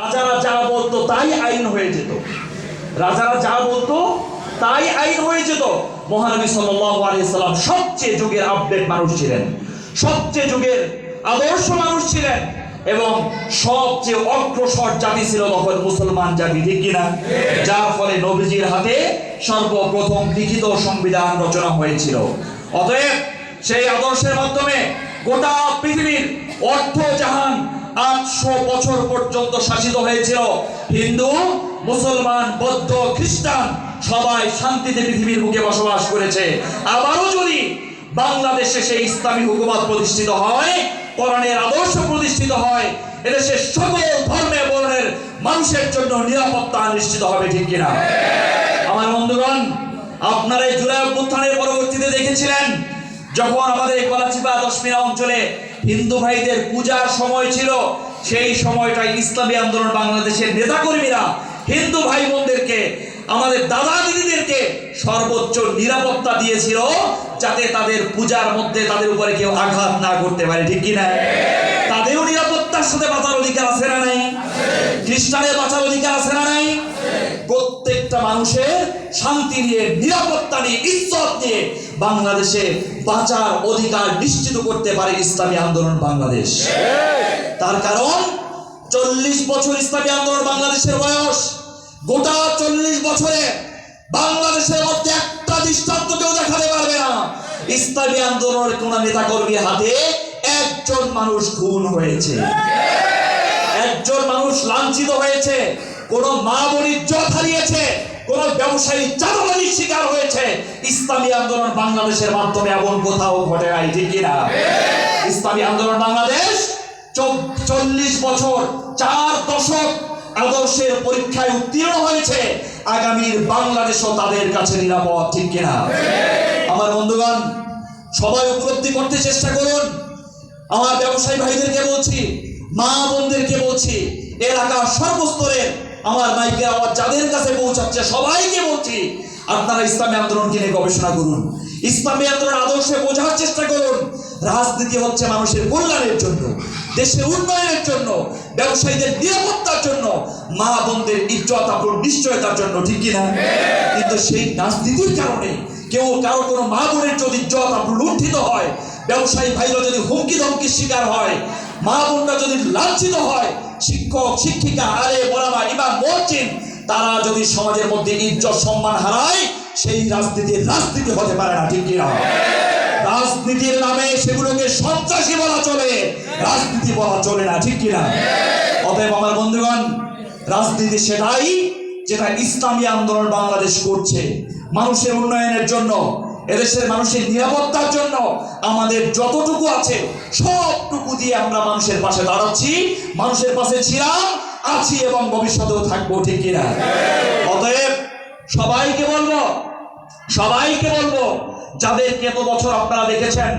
রাজারা যা বলতো তাই আইন হয়ে যেত। রাজারা যা বলতো তাই আইন হয়ে যেত। মহানবী সাল্লাম সবচেয়ে যুগের আপডেট মানুষ ছিলেন। সবচেয়ে যুগের আদর্শ মানুষ ছিলেন এবং সবচেয়ে অগ্রসর জাতি ছিল তখন মুসলমান জাতি, ঠিক কিনা? যার ফলে নবীজির হাতে সর্বপ্রথম লিখিত সংবিধান রচনা হয়েছিল। অতএব সেই আদর্শের মাধ্যমে গোটা পৃথিবীর অর্থ জাহান আটশো বছর পর্যন্ত শাসিত হয়েছিল। হিন্দু, মুসলমান, বৌদ্ধ, খ্রিস্টান, সবাই শান্তিতে পৃথিবীর বুকে বসবাস করেছে। আবারও যদি বাংলাদেশে সেই ইসলামী হুকুমত প্রতিষ্ঠিত হয়, কোরআনের আদর্শ প্রতিষ্ঠিত হয় এদেশের সকল ধর্মে বর্ণের মানুষের জন্য নিরাপত্তা নিশ্চিত হবে ঠিক কিনা? আমার বন্ধুগণ, আপনারা জুলাই অভ্যুত্থানের পরবর্তীতে দেখেছিলেন যখন আমাদের কলাচিপা দশমিনা অঞ্চলে হিন্দু ভাইদের পূজার সময় ছিল, সেই সময়টাই ইসলামী আন্দোলন বাংলাদেশের নেতাকর্মীরা হিন্দু ভাই বোনদেরকে আমাদের দাদা দিদিদেরকে সর্বোচ্চ নিরাপত্তা দিয়েছিল যাতে তাদের পূজার মধ্যে তাদের উপরে কেউ আঘাত না করতে পারে, ঠিক কি না তাদেরও নিরাপত্তার সাথে বাঁচার অধিকার আছে না নাই? খ্রিস্টানের বাঁচার অধিকার মানুষের শান্তি নিয়ে, নিরাপত্তা নিয়ে, ইজ্জত নিয়ে বাংলাদেশে বাঁচার অধিকার নিশ্চিত করতে পারে ইসলামী আন্দোলন বাংলাদেশ। তার কারণ, চল্লিশ বছর ইসলামী আন্দোলন বাংলাদেশের বয়স। গোটা চল্লিশ বছরে বাংলাদেশের মধ্যে একটা দৃষ্টান্ত কেউ দেখাতে পারবে না। ইসলামী আন্দোলনের কোন নেতা কর্মীর হাতে একজন মানুষ খুন হয়েছে। একজন মানুষ লাঞ্ছিত হয়েছে। কোন মা বোন ইজ্জত হারিয়েছে। কোন ব্যবসায়ী চাঁদাবাজির শিকার হয়েছে, ইসলামী আন্দোলন বাংলাদেশের মাধ্যমে এমন কোথাও ঘটে নাই, ঠিক কিনা? ইসলামী আন্দোলন বাংলাদেশ চল্লিশ বছর, চার দশক আদর্শের পরীক্ষায় উত্তীর্ণ হয়েছে, আগামীর বাংলাদেশও তাদের কাছে নিরাপদ, ঠিক কিনা? আমার বন্ধুগণ, সবাই উপলব্ধি করতে চেষ্টা করুন। আমার ব্যবসায়ী ভাইদেরকে বলছি, মা বোনদেরকে বলছি, এলাকার সর্বস্তরের আমার মাইকের আওয়াজ যাদের কাছে পৌঁছাচ্ছে, সবাইকে বলছি, আপনারা ইসলামী আন্দোলনকে নিয়ে গবেষণা করুন। ইসলামী আন্দোলন আদর্শে বোঝার চেষ্টা করুন। রাজনীতি হচ্ছে মানুষের কল্যাণের জন্য, দেশের উন্নয়নের জন্য, ব্যবসায়ীদের নিরাপত্তার জন্য, মা বোনদের ইজ্জত আপনার নিশ্চয়তার জন্য, ঠিক কিনা কিন্তু সেই রাজনীতির কারণে কেউ কারও কোনো মা বোনের যদি ইজ্জত আপনার লুণ্ঠিত হয়, ব্যবসায়ী ভাইরা যদি হুমকি ধমকির শিকার হয় মা বোনরা যদি লাঞ্ছিত হয়, শিক্ষক, শিক্ষিকা আরে মোলামা ইমাম, মসজিদ, তারা যদি সমাজের মধ্যে ইজ্জত সম্মান হারায়, সেই রাজনীতি রাজনীতি হতে পারে না, ঠিক কিনা? রাজনীতির নামে সেগুলোকে সন্ত্রাসী বলা চলে, রাজনীতি বলা চলে না, ঠিক কিনা? অতএব আমার বন্ধুগণ, রাজনীতি সেটাই যেটা ইসলামী আন্দোলন বাংলাদেশ করছে। মানুষের উন্নয়নের জন্য এদেশের মানুষের নিরাপত্তার জন্য আমাদের যতটুকু আছে, সবটুকু দিয়ে আমরা মানুষের পাশে দাঁড়াচ্ছি। মানুষের পাশে ছিলাম, আছি এবং ভবিষ্যতেও থাকব, ঠিক কিনা? অতএব সবাইকে বলব সবাইকে বলব, যাদেরকে এত বছর আপনারা দেখেছেন,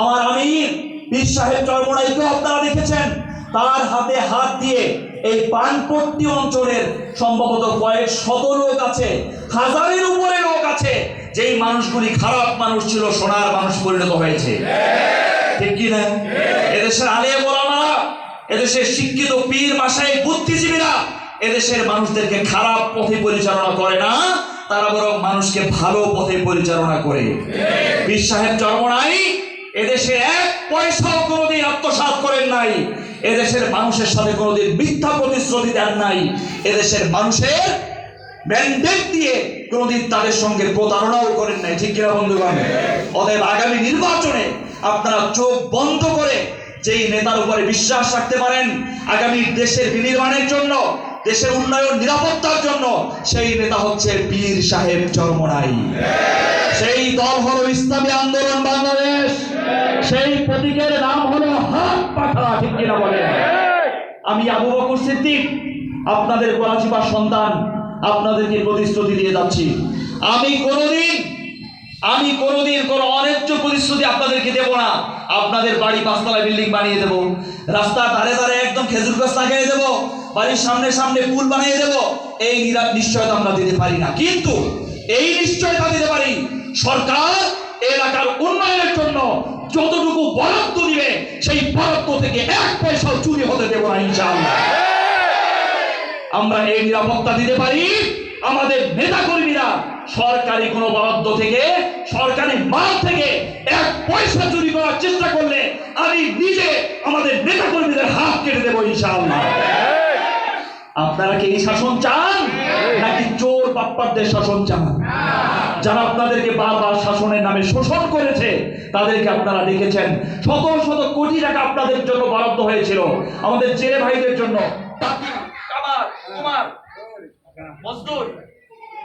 আমার আমির পীর সাহেব চরমোনাইকেও আপনারা দেখেছেন, তার হাতে হাত দিয়ে এই পানপট্টি অঞ্চলের সম্ভবত কয়েক শত লোক আছে, হাজারের উপরে আছে, যেই মানুষগুলি খারাপ মানুষ ছিল, সোনার মানুষ পরিণত হয়েছে। ঠিক কি না? এদেশের আলে বলামারা এদেশের শিক্ষিত পীর মাসায় বুদ্ধিজীবীরা এদেশের মানুষদেরকে খারাপ পথে পরিচালনা করে না, তারা বরং মানুষকে ভালো পথে পরিচালনা করে। পীর সাহেব চরমনাই এদেশে এক পয়সাও কোনোদিন আত্মসাৎ করেন নাই, এদেশের মানুষের সাথে কোনোদিন মিথ্যা প্রতিশ্রুতি দেন নাই, এদেশের মানুষের ম্যান্ডেট দিয়ে কোনোদিন তাদের সঙ্গে প্রতারণাও করেন নাই। ঠিক কিনা বন্ধুগণ? অতএব আগামী নির্বাচনে আপনারা চোখ বন্ধ করে যেই নেতার উপরে বিশ্বাস রাখতে পারেন, আগামী দেশের বিনির্মাণের জন্য, দেশের উন্নয়ন, নিরাপত্তার জন্য, সেই নেতা হচ্ছে পীর সাহেব চরমনাই। সেই দল হলো ইসলামী আন্দোলন বাংলাদেশ। সেই প্রতীকের নাম হলো হাত পাখা, ঠিক কিনা বলেন? আমি আবু বকর সিদ্দিক, আপনাদের করাচিপার সন্তান। আপনাদেরকে প্রতিশ্রুতি দিয়ে যাচ্ছি। আমি কোনোদিন আমি কোনোদিন কোনো অন্যায্য প্রতিশ্রুতি আপনাদেরকে দেব না। আপনাদের বাড়ি পাঁচতলা বিল্ডিং বানিয়ে দেব। রাস্তার ধারে ধারে একদম খেজুর গাছ লাগিয়ে দেব। বাড়ির সামনে সামনে পুল বানিয়ে দেব। এই নিরা- নিশ্চয়তা আমরা দিতে পারি না। কিন্তু এই নিশ্চয়তা দিতে পারি সরকার এলাকার উন্নয়নের জন্য যতটুকু বরাদ্দ দিবে, সেই বরাদ্দ থেকে এক পয়সাও চুরি হতে দেব না, ইনশাআল্লাহ। আমরা এই নিরাপত্তা দিতে পারি। আমাদের নেতা কর্মীরা সরকারি কোনো বরাদ্দ থেকে, সরকারি মাল থেকে এক পয়সা চুরি করার চেষ্টা করলে আমি নিজে আমাদের নেতা কর্মীদের হাত কেটে দেবো ইনশাআল্লাহ। আপনারা কি এই শাসন চান? নাকি চোর বাপ্পারদের শাসন চান? যারা আপনাদেরকে বারবার শাসনের নামে শোষণ করেছে, তাদেরকে আপনারা দেখেছেন শত শত কোটি টাকা আপনাদের জন্য বরাদ্দ হয়েছিল। আমাদের ছেলে ভাইদের জন্য। কুমার, মজদুর।